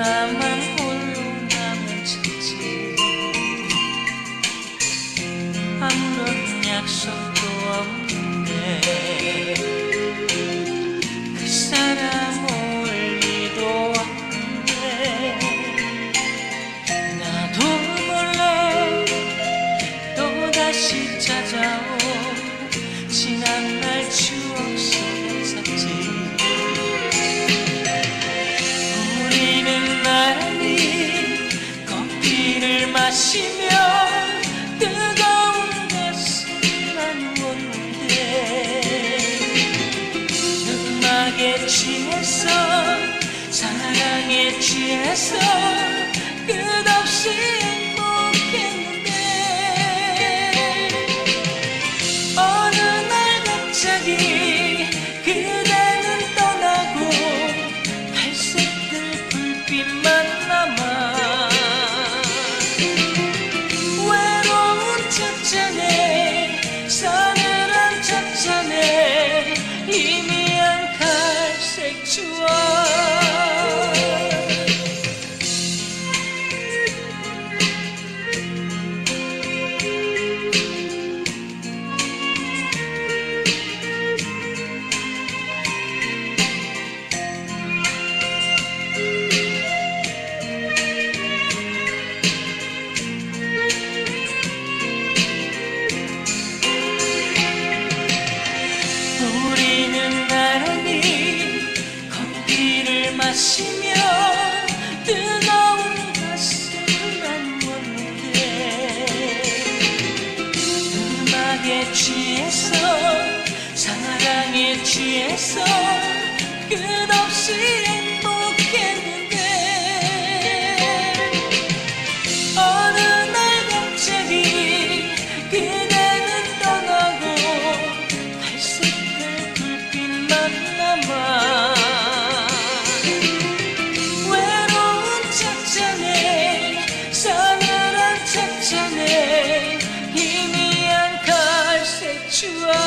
나만 홀로 남은 채지. 아무런 약속도 없는데 그 사람 올 리도 없는데 나도 몰래 또다시 찾아온 지난날 추억 취해서 사랑에 취해서 끝없이 마시며 뜨거운 가슴을 나누었는데 음악에 취해서 사랑에 취해서 끝없이 sure.